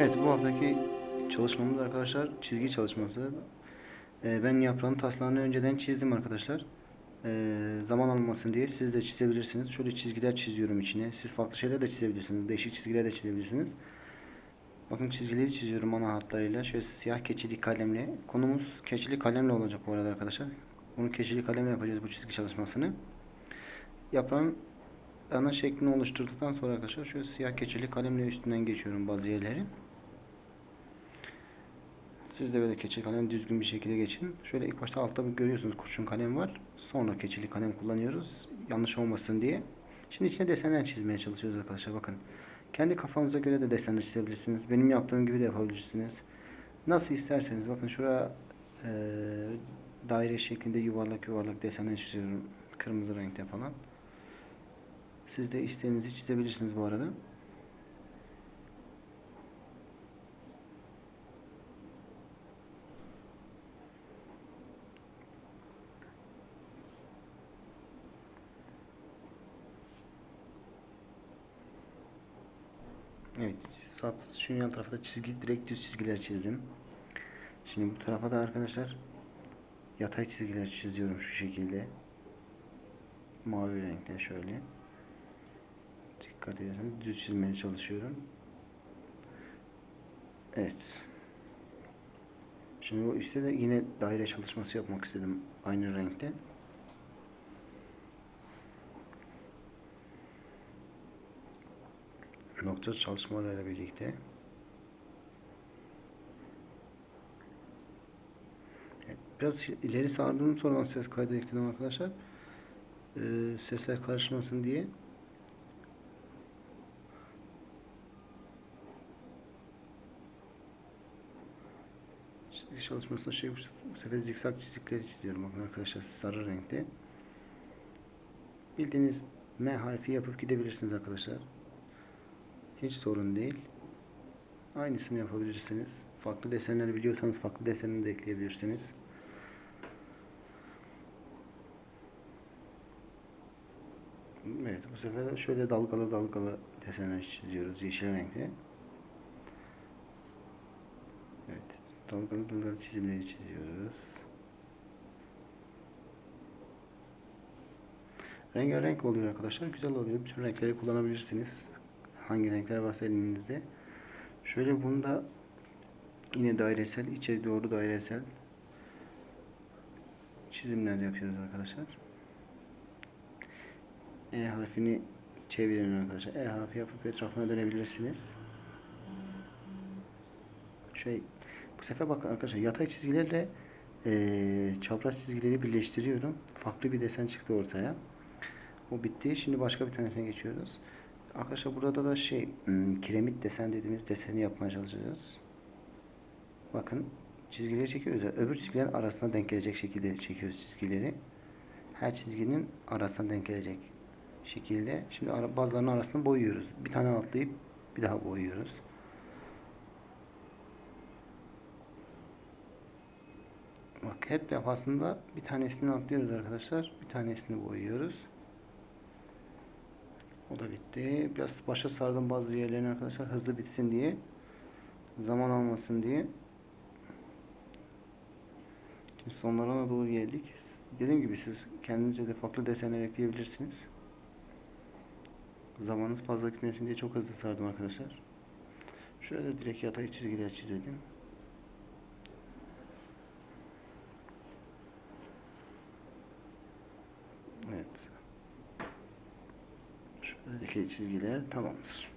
Evet bu haftaki çalışmamız arkadaşlar çizgi çalışması. Ee, ben yaprağın taslağını önceden çizdim arkadaşlar. Ee, zaman almasın diye siz de çizebilirsiniz. Şöyle çizgiler çiziyorum içine. Siz farklı şeyler de çizebilirsiniz. Değişik çizgiler de çizebilirsiniz. Bakın çizgileri çiziyorum ana hatlarıyla. Şöyle siyah keçili kalemle. Konumuz keçili kalemle olacak bu arada arkadaşlar. Bunu keçili kalemle yapacağız bu çizgi çalışmasını. Yaprağın ana şeklini oluşturduktan sonra arkadaşlar şöyle siyah keçeli kalemle üstünden geçiyorum bazı yerleri. Siz de böyle keçeli kalem düzgün bir şekilde geçin. Şöyle ilk başta altta görüyorsunuz kurşun kalem var. Sonra keçeli kalem kullanıyoruz. Yanlış olmasın diye. Şimdi içine desenler çizmeye çalışıyoruz arkadaşlar bakın. Kendi kafanıza göre de desenler çizebilirsiniz. Benim yaptığım gibi de yapabilirsiniz. Nasıl isterseniz bakın şuraya e, daire şeklinde yuvarlak yuvarlak desenler çiziyorum. Kırmızı renkte falan. Siz de isteğinizi çizebilirsiniz bu arada. Evet, sağ şu yan tarafta çizgi direkt düz çizgiler çizdim. Şimdi bu tarafa da arkadaşlar yatay çizgiler çiziyorum şu şekilde. Mavi renkte şöyle. Dikkat ederseniz düz çizmeye çalışıyorum. Evet. Şimdi bu üstte de yine daire çalışması yapmak istedim aynı renkte. Nokta çalışmalarıyla birlikte. Biraz ileri sardım sonra ses kaydı ekledim arkadaşlar. Ee, sesler karışmasın diye. Çalışmasında şey bu sefer zikzak çizikleri çiziyorum bakın arkadaşlar sarı renkte. Bildiğiniz M harfi yapıp gidebilirsiniz arkadaşlar. Hiç sorun değil. Aynısını yapabilirsiniz. Farklı desenleri biliyorsanız farklı desenini de ekleyebilirsiniz. Evet bu sefer şöyle dalgalı dalgalı desenler çiziyoruz yeşil renkli. Evet dalgalı dalgalı çizimleri çiziyoruz. Rengarenk oluyor arkadaşlar. Güzel oluyor. Bütün renkleri kullanabilirsiniz. Hangi renkler varsa elinizde. Şöyle bunda yine dairesel, içeri doğru dairesel çizimler yapıyoruz arkadaşlar. E harfini çevirin arkadaşlar. E harfi yapıp etrafına dönebilirsiniz. Şey bu sefer bak arkadaşlar yatay çizgilerle e, çapraz çizgileri birleştiriyorum. Farklı bir desen çıktı ortaya. O bitti. Şimdi başka bir tanesine geçiyoruz. Arkadaşlar burada da şey hmm, kiremit desen dediğimiz deseni yapmaya çalışacağız. Bakın çizgileri çekiyoruz. Öbür çizgilerin arasına denk gelecek şekilde çekiyoruz çizgileri. Her çizginin arasına denk gelecek şekilde. Şimdi bazılarının arasını boyuyoruz. Bir tane atlayıp bir daha boyuyoruz. Bak hep defasında bir tanesini atlıyoruz arkadaşlar. Bir tanesini boyuyoruz. O da bitti. Biraz başa sardım bazı yerlerini arkadaşlar hızlı bitsin diye. Zaman almasın diye. Şimdi sonlarına doğru geldik. Dediğim gibi siz kendinizce de farklı desenler ekleyebilirsiniz. Zamanınız fazla gitmesin diye çok hızlı sardım arkadaşlar. Şöyle direkt yatay çizgiler çizelim. Evet. Şuradaki çizgiler tamamdır.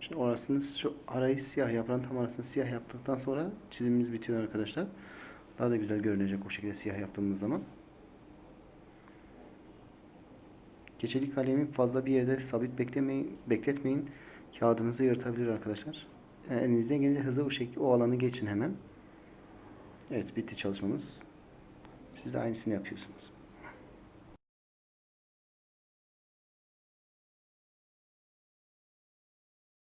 Şimdi orasını şu arayı siyah yaprağın tam arasını siyah yaptıktan sonra çizimimiz bitiyor arkadaşlar. Daha da güzel görünecek o şekilde siyah yaptığımız zaman. Keçeli kalemi fazla bir yerde sabit beklemeyin, bekletmeyin. Kağıdınızı yırtabilir arkadaşlar. Yani elinizden gelince hızlı o şekilde o alanı geçin hemen. Evet bitti çalışmamız. Siz de aynısını yapıyorsunuz.